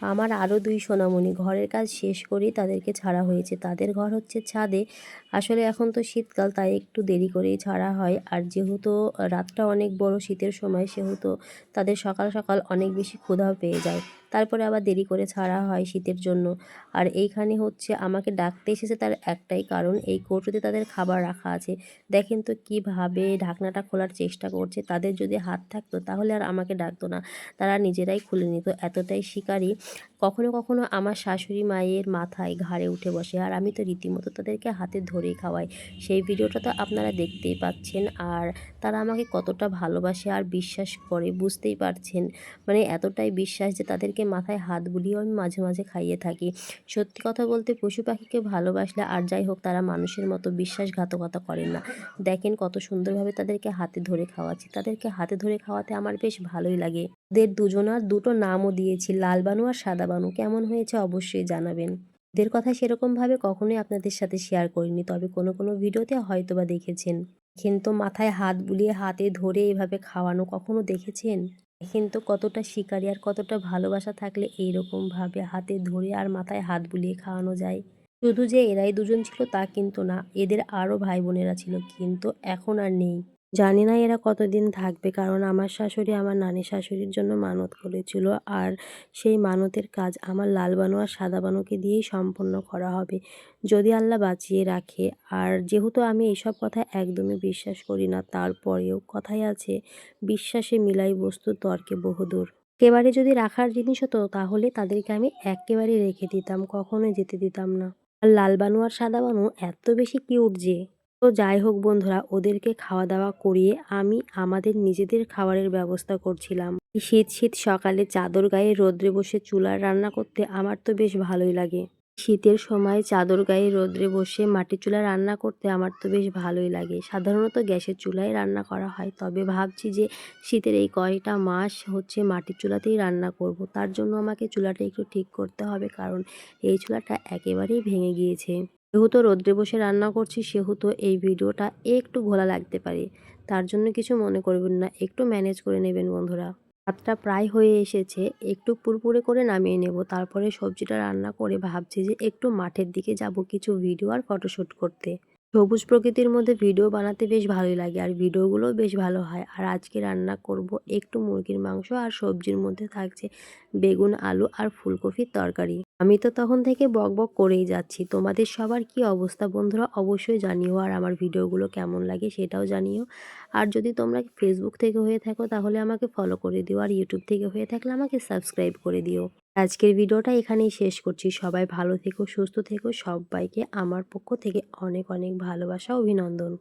আমার আরও দুই সোনামণি। ঘরের কাজ শেষ করেই তাদেরকে ছাড়া হয়েছে। তাদের ঘর হচ্ছে ছাদে। আসলে এখন তো শীতকাল, তাই একটু দেরি করেই ছাড়া হয়। আর যেহেতু রাতটা অনেক বড়, শীতের সময়, সেহেতু তাদের সকাল সকাল অনেক বেশি ক্ষুধাও পেয়ে যায়। তারপরে আবার দেরি করে ছাড়া হয় শীতের জন্য। আর এইখানে হচ্ছে আমাকে ডাকতে এসেছে তার একটাই কারণ, এই কৌটোতে তাদের খাবার রাখা আছে। দেখেন তো কীভাবে ঢাকনাটা খোলার চেষ্টা করছে, তাদের যদি হাত থাকতো তাহলে আর আমাকে ডাকতো না। তারা নিজেরাই খুলে নিত, এতটাই শিকারী। কখনো কখনো আমার শাশুড়ি মায়ের মাথায় ঘাড়ে উঠে বসে, আর আমি তো রীতিমতো তাদেরকে হাতে ধরেই খাওয়াই। সেই ভিডিওটা তো আপনারা দেখতেই পাচ্ছেন, আর তারা আমাকে কতটা ভালোবাসে আর বিশ্বাস করে, বুঝতেই পারছেন। মানে এতটাই বিশ্বাস যে তাদেরকে মাথায় হাত বুলিয়েও আমি মাঝে মাঝে খাইয়ে থাকি। সত্যি কথা বলতে পশু পাখিকে ভালোবাসলে আর যাই হোক তারা মানুষের মতো বিশ্বাসঘাতকতা করেন না। দেখেন কত সুন্দরভাবে তাদেরকে হাতে ধরে খাওয়াচ্ছি। তাদেরকে হাতে ধরে খাওয়াতে আমার বেশ ভালোই লাগে। ওদের দুজনার দুটো নামও দিয়েছি, লাল বানু আর সাদা বানু। কেমন হয়েছে অবশ্যই জানাবেন। এদের কথা সেরকমভাবে কখনোই আপনাদের সাথে শেয়ার করিনি, তবে কোনো কোনো ভিডিওতে হয়তো বা দেখেছেন কিন্তু মাথায় হাত বুলিয়ে হাতে ধরে এভাবে খাওয়ানো কখনো দেখেছেন? কিন্তু কতটা শিকারি আর কতটা ভালোবাসা থাকলে এইরকমভাবে হাতে ধরে আর মাথায় হাত বুলিয়ে খাওয়ানো যায়? শুধু যে এরাই দুজন ছিল তা কিন্তু না, এদের আরও ভাই বোনেরা ছিল, কিন্তু এখন আর নেই। জানি না এরা কতদিন থাকবে। কারণ আমার শাশুড়ি আমার নানি শাশুড়ির জন্য মানত করেছিল। আর সেই মানতের কাজ আমার লাল বানু আর সাদা বানুকে দিয়েই সম্পন্ন করা হবে। যদি আল্লাহ বাঁচিয়ে রাখে। আর যেহেতু আমি এইসব কথা একদমই বিশ্বাস করি না, তারপরেও কথাই আছে, বিশ্বাসে মিলাই বস্তু তর্কে বহুদূর। একেবারে যদি রাখার জিনিস হতো, তাহলে তাদেরকে আমি একেবারে রেখে দিতাম, কখনোই যেতে দিতাম না। আর লাল বানু আর সাদা বানু এত বেশি কিউট যে তো যাই হোক বন্ধুরা, ওদেরকে খাওয়া দাওয়া করিয়ে আমি আমাদের নিজেদের খাবারের ব্যবস্থা করছিলাম। শীত শীত সকালে চাদর গায়ে রোদ্রে বসে চুলার রান্না করতে আমার তো বেশ ভালোই লাগে। শীতের সময় চাদর গায়ে রোদ্রে বসে মাটির চুলা রান্না করতে আমার তো বেশ ভালোই লাগে। সাধারণত গ্যাসের চুলায় রান্না করা হয়, তবে ভাবছি যে শীতের এই কয়টা মাস হচ্ছে মাটির চুলাতেই রান্না করব। তার জন্য আমাকে চুলাটা একটু ঠিক করতে হবে, কারণ এই চুলাটা একেবারেই ভেঙে গিয়েছে। যেহেতু রোদ্রে বসে রান্না করছি, সেহেতু এই ভিডিওটা একটু ঘোলা লাগতে পারে। তার জন্য কিছু মনে করবেন না, একটু ম্যানেজ করে নেবেন বন্ধুরা। ভাতটা প্রায় হয়ে এসেছে, একটু পুরপুরে করে নামিয়ে নেব। তারপরে সবজিটা রান্না করে ভাবছি যে একটু মাঠের দিকে যাব কিছু ভিডিও আর ফটোশ্যুট করতে। সবুজ প্রকৃতির মধ্যে ভিডিও বানাতে বেশ ভালোই লাগে, আর ভিডিওগুলোও বেশ ভালো হয়। আর আজকে রান্না করব একটু মুরগির মাংস আর সবজির মধ্যে থাকছে বেগুন, আলু আর ফুলকপির তরকারি। আমি তো তখন থেকে বক বক করেই যাচ্ছি। তোমাদের সবার কি অবস্থা বন্ধুরা অবশ্যই জানিও, আর আমার ভিডিওগুলো কেমন লাগে সেটাও জানিও। আর যদি তোমরা ফেসবুক থেকে হয়ে থাকো তাহলে আমাকে ফলো করে দিও, আর ইউটিউব থেকে হয়ে থাকলে আমাকে সাবস্ক্রাইব করে দিও। আজকের ভিডিওটা এখানেই শেষ করছি। সবাই ভালো থেকো, সুস্থ থেকো। সবাইকে আমার পক্ষ থেকে অনেক অনেক ভালোবাসা, অভিনন্দন।